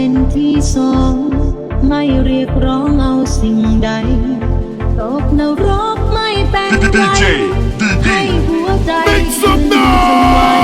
เป็นที่สอง ไม่เรียกร้องเอาสิ่งใด ตกนรกไม่เป็นไรให้หัวใจคืนสวรรค์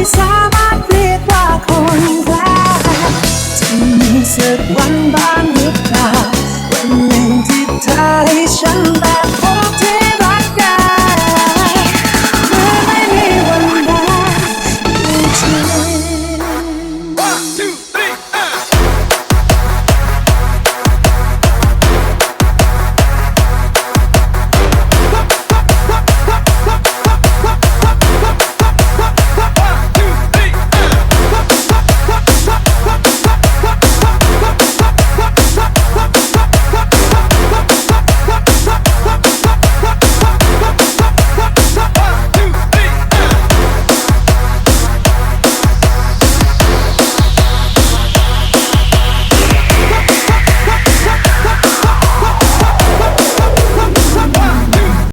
beside